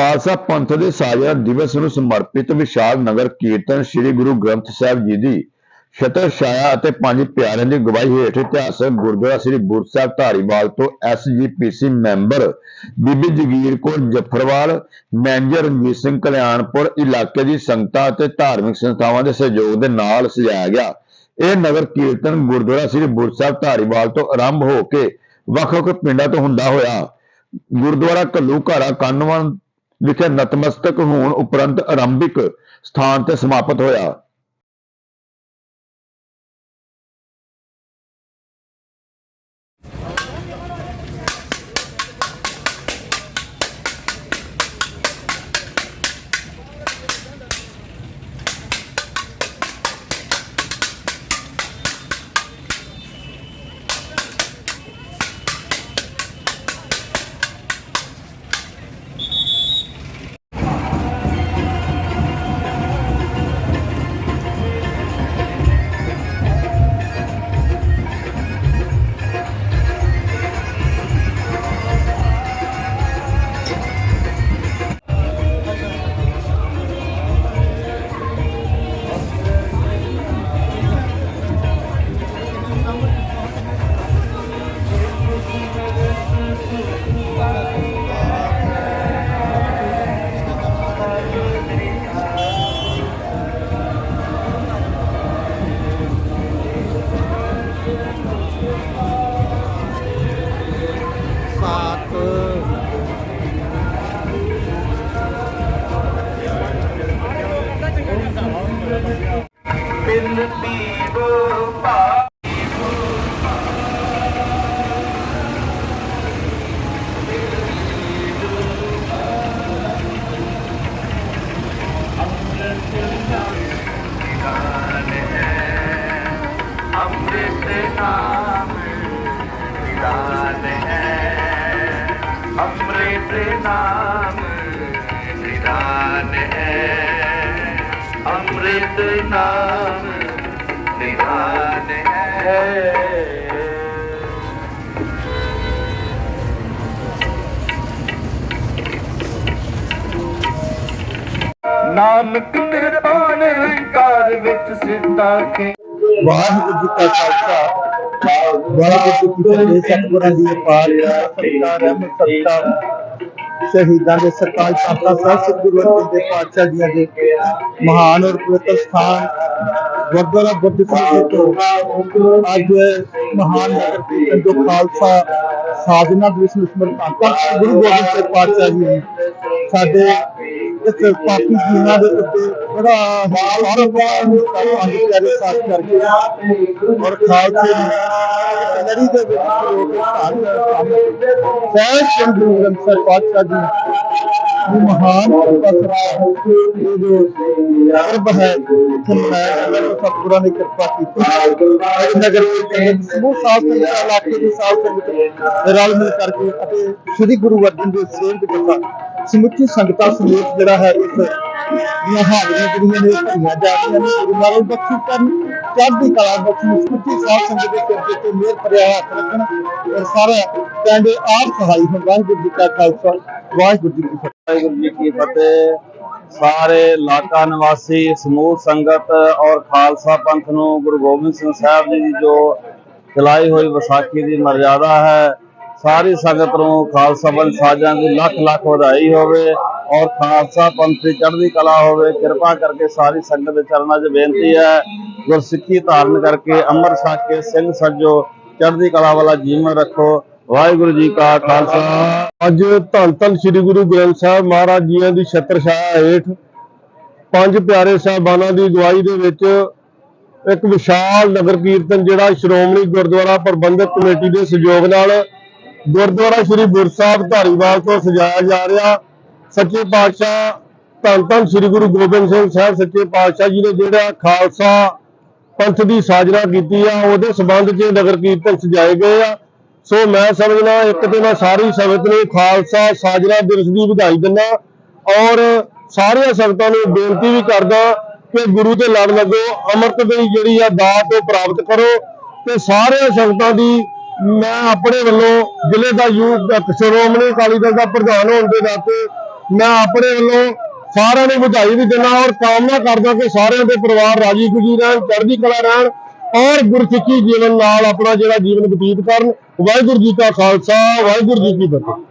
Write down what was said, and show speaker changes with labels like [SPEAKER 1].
[SPEAKER 1] ਖਾਲਸਾ ਪੰਥ ਦੇ ਸਾਜਨਾ ਦਿਵਸ ਨੂੰ ਸਮਰਪਿਤ ਵਿਸ਼ਾਲ ਨਗਰ ਕੀਰਤਨ ਸ੍ਰੀ ਗੁਰੂ ਗ੍ਰੰਥ ਸਾਹਿਬ ਜੀ ਦੀ ਛਤਰ ਛਾਇਆ ਅਤੇ ਪੰਜ ਪਿਆਰਿਆਂ ਦੀ ਗਵਾਹੀ ਹੇਠ ਇਤਿਹਾਸਕ ਗੁਰਦੁਆਰਾ ਸ੍ਰੀ ਗੁਰੂ ਸਾਹਿਬ ਧਾਰੀਵਾਲ ਤੋਂ SGPC member Bibi Jagir Kaur Jafarwal, manager Ranjit Singh Kalyanpur ਇਲਾਕੇ ਦੀ ਸੰਗਤਾਂ ਅਤੇ ਧਾਰਮਿਕ ਸੰਸਥਾਵਾਂ ਦੇ ਸਹਿਯੋਗ ਦੇ ਨਾਲ ਸਜਾਇਆ ਗਿਆ। ਇਹ ਨਗਰ ਕੀਰਤਨ ਗੁਰਦੁਆਰਾ ਸ੍ਰੀ ਗੁਰੂ ਸਾਹਿਬ ਧਾਰੀਵਾਲ ਤੋਂ ਆਰੰਭ ਹੋ ਕੇ ਵੱਖ-ਵੱਖ ਪਿੰਡਾਂ ਤੋਂ ਹੁੰਦਾ ਹੋਇਆ। ਗੁਰਦੁਆਰਾ ਘੱਲੂ ਘਾਰਾ ਕੰਨਵਨ ਵਿਖੇ ਨਤਮਸਤਕ ਹੋਣ ਉਪਰੰਤ ਆਰੰਭਿਕ ਸਥਾਨ ਤੇ ਸਮਾਪਤ ਹੋਇਆ।
[SPEAKER 2] ਅੰਮ੍ਰਿਤ ਨਾਮ ਨਿਦਾਨ ਹੈ। ਅੰਮ੍ਰਿਤ ਨਾਮ ਨਿਦਾਨ ਹੈ। ਨਾਨਕ ਨਿਰਵਾਣ ਨਿਰੰਕਾਰ ਵਿੱਚ ਸਿੱਧਾ ਕੇ
[SPEAKER 3] ਵਾਹਿਗੁਰੂ ਜੀ ਕਾ ਖਾਲਸਾ। ਵਾਹਿਗੁਰੂ ਜੀ ਕੀ ਫਤਿਹ। ਸਤਿਗੁਰਾਂ ਦੀ ਅਪਾਰ ਸਤਿਕਾਰ ਰਹਿਮਤ ਸਤਿਕਾਰ ਸ਼ਹੀਦਾਂ ਦੇ ਸਰਕਾਰ ਪਾਤਸ਼ਾਹ ਸਾਹਿਬ ਸ੍ਰੀ ਗੁਰੂ ਅਰਜਨ ਦੇਵ ਪਾਤਸ਼ਾਹ ਜੀ ਦੇ ਮਹਾਨ ਔਰ ਪਵਿੱਤਰ ਸਥਾਨ ਗੁਰਦੁਆਰਾ ਬੁੱਧ ਸਾਹਿਬ ਤੋਂ ਅੱਜ ਮਹਾਨ ਨਗਰ ਕੀਰਤਨ ਜੋ ਖਾਲਸਾ ਸਾਜਨਾ ਦਿਵਸ ਨੂੰ ਸਮਰਪਿਤ ਗੁਰੂ ਗੋਬਿੰਦ ਸਿੰਘ ਪਾਤਸ਼ਾਹ ਜੀ ਨੇ ਸਾਡੇ ਇਸ ਪਾਪੀ ਜੀਵਨਾਂ ਦੇ ਉੱਤੇ ਬੜਾ ਸਾਰਾ ਪੰਜ ਸਾਥ ਕਰਕੇ ਔਰ ਖਾਲਸੇ ਦੀ ਲੜੀ ਦੇ ਵਿੱਚ ਲੋਕ ਧਾਰਨ ਸਹਿਜ ਸਿੰਘ ਗੁਰੂ ਗ੍ਰੰਥ ਸਾਹਿਬ ਪਾਤਸ਼ਾਹ ਜੀ ਦੀ ਮਹਾਨ ਕਿਰਪਾ ਇਹ ਜੋ ਅਰਬ ਹੈ ਇੱਥੇ ਮਨਾਇਆ ਜਾਂਦਾ ਹੈ ਸਤਿਗੁਰਾਂ ਨੇ ਕਿਰਪਾ ਕੀਤੀ। ਇਸ ਨਗਰ ਕੀਰਤਨ ਵਿੱਚ ਸਮੂਹ ਸਾਧ ਸੰਗਤ ਇਲਾਕੇ ਦੀ ਸਾਧ ਸੰਗਤ ਰਲ ਮਿਲ ਕਰਕੇ ਅਤੇ ਸ੍ਰੀ ਗੁਰੂ ਅਰਜਨ ਦੇਵ ਜਥਾ ਸਮੁੱਚੀ ਸੰਗਤਾਂ ਸਮੇਤ ਜਿਹੜਾ ਹੈ ਇਸ ਦੀਆਂ ਹਾਜ਼ਰੀਆਂ ਜਿਹੜੀਆਂ ਨੇ ਭਰੀਆਂ ਜਾ ਰਹੀਆਂ ਨੇ ਗੁਰੂ ਮਹਾਰਾਜ ਬਖਸ਼ੀ ਕਰਨ ਚੜ੍ਹਦੀ ਕਲਾ ਬਖਸ਼ੀ ਸਮੁੱਚੀ ਸਾਧ ਸੰਗਤ ਦੇ ਸਿਰ ਤੇ ਮਿਹਰ ਭਰਿਆ ਹੱਥ ਰੱਖਣ ਔਰ ਸਾਰੇ ਕਹਿੰਦੇ ਆਪ ਸਹਾਈ ਹੋਣ। ਵਾਹਿਗੁਰੂ ਜੀ ਕਾ ਖਾਲਸਾ, ਵਾਹਿਗੁਰੂ ਜੀ ਕੀ ਫਤਿਹ।
[SPEAKER 4] ਵਾਹਿਗੁਰੂ ਜੀ ਕੀ ਫਤਿਹ। ਸਾਰੇ ਇਲਾਕਾ ਨਿਵਾਸੀ, ਸਮੂਹ, ਸੰਗਤ ਔਰ ਖਾਲਸਾ ਪੰਥ ਨੂੰ ਗੁਰੂ ਗੋਬਿੰਦ ਸਿੰਘ ਸਾਹਿਬ ਜੀ ਦੀ ਜੋ ਚਲਾਈ ਹੋਈ ਵਿਸਾਖੀ ਦੀ ਮਰਜ਼ਾਦਾ ਹੈ, ਸਾਰੀ ਸੰਗਤ ਨੂੰ ਖਾਲਸਾ ਪੰਥ ਸਾਜਾਂ ਦੀ ਲੱਖ ਲੱਖ ਵਧਾਈ ਹੋਵੇ ਔਰ ਖਾਲਸਾ ਪੰਥ ਦੀ ਚੜ੍ਹਦੀ ਕਲਾ ਹੋਵੇ, ਕਿਰਪਾ ਕਰਕੇ ਸਾਰੀ ਸੰਗਤ ਦੇ ਚਰਨਾਂ 'ਚ ਬੇਨਤੀ ਹੈ ਗੁਰਸਿੱਖੀ ਧਾਰਨ ਕਰਕੇ ਅੰਮ੍ਰਿਤ ਛਕ ਕੇ ਸਿੰਘ ਸੱਜੋ, ਚੜ੍ਹਦੀ ਕਲਾ ਵਾਲਾ ਜੀਵਨ ਰੱਖੋ। ਵਾਹਿਗੁਰੂ ਜੀ ਕਾ ਖਾਲਸਾ।
[SPEAKER 5] ਅੱਜ ਧੰਨ ਧੰਨ ਸ੍ਰੀ ਗੁਰੂ ਗ੍ਰੰਥ ਸਾਹਿਬ ਮਹਾਰਾਜ ਜੀਆਂ ਦੀ ਛਤਰ ਛਾਇਆ ਹੇਠ ਪੰਜ ਪਿਆਰੇ ਸਾਹਿਬਾਨਾਂ ਦੀ ਅਗਵਾਈ ਦੇ ਵਿੱਚ ਇੱਕ ਵਿਸ਼ਾਲ ਨਗਰ ਕੀਰਤਨ ਜਿਹੜਾ ਸ਼੍ਰੋਮਣੀ ਗੁਰਦੁਆਰਾ ਪ੍ਰਬੰਧਕ ਕਮੇਟੀ ਦੇ ਸਹਿਯੋਗ ਨਾਲ ਗੁਰਦੁਆਰਾ ਸ੍ਰੀ ਗੁਰ ਸਾਹਿਬ ਧਾਰੀਵਾਲ ਤੋਂ ਸਜਾਇਆ ਜਾ ਰਿਹਾ। ਸੱਚੇ ਪਾਤਸ਼ਾਹ ਧੰਨ ਧੰਨ ਸ੍ਰੀ ਗੁਰੂ ਗੋਬਿੰਦ ਸਿੰਘ ਸਾਹਿਬ, ਸੱਚੇ ਪਾਤਸ਼ਾਹ ਜੀ ਨੇ ਜਿਹੜਾ ਖਾਲਸਾ ਪੰਥ ਦੀ ਸਾਜਨਾ ਕੀਤੀ ਆ, ਉਹਦੇ ਸਬੰਧ 'ਚ ਨਗਰ ਕੀਰਤਨ ਸਜਾਏ ਗਏ ਆ। ਸੋ ਮੈਂ ਸਮਝਦਾ, ਇੱਕ ਤੇ ਮੈਂ ਸਾਰੀ ਸੰਗਤ ਨੂੰ ਖਾਲਸਾ ਸਾਜਨਾ ਦਿਵਸ ਦੀ ਵਧਾਈ ਦਿੰਦਾ ਔਰ ਸਾਰੀਆਂ ਸੰਗਤਾਂ ਨੂੰ ਬੇਨਤੀ ਵੀ ਕਰਦਾ ਕਿ ਗੁਰੂ ਦੇ ਲੜ ਲੱਗੋ, ਅੰਮ੍ਰਿਤ ਦੀ ਜਿਹੜੀ ਆ ਦਾਤ ਉਹ ਪ੍ਰਾਪਤ ਕਰੋ ਤੇ ਸਾਰੀਆਂ ਸੰਗਤਾਂ ਦੀ ਮੈਂ ਆਪਣੇ ਵੱਲੋਂ ਜ਼ਿਲ੍ਹੇ ਦਾ ਯੂਥ ਸ਼੍ਰੋਮਣੀ ਅਕਾਲੀ ਦਲ ਦਾ ਪ੍ਰਧਾਨ ਹੋਣ ਦੇ ਨਾਤੇ ਮੈਂ ਆਪਣੇ ਵੱਲੋਂ ਸਾਰਿਆਂ ਨੂੰ ਵਧਾਈ ਵੀ ਦਿੰਦਾ ਔਰ ਕਾਮਨਾ ਕਰਦਾ ਕਿ ਸਾਰਿਆਂ ਦੇ ਪਰਿਵਾਰ ਰਾਜੀ ਖੁਸ਼ੀ ਰਹਿਣ, ਚੜ੍ਹਦੀ ਕਲਾ ਰਹਿਣ ਔਰ ਗੁਰਸਿੱਖੀ ਜੀਵਨ ਨਾਲ ਆਪਣਾ ਜਿਹੜਾ ਜੀਵਨ ਬਤੀਤ ਕਰਨ। ਵਾਹਿਗੁਰੂ ਜੀ ਕਾ ਖਾਲਸਾ, ਵਾਹਿਗੁਰੂ ਜੀ ਕੀ ਫਤਿਹ।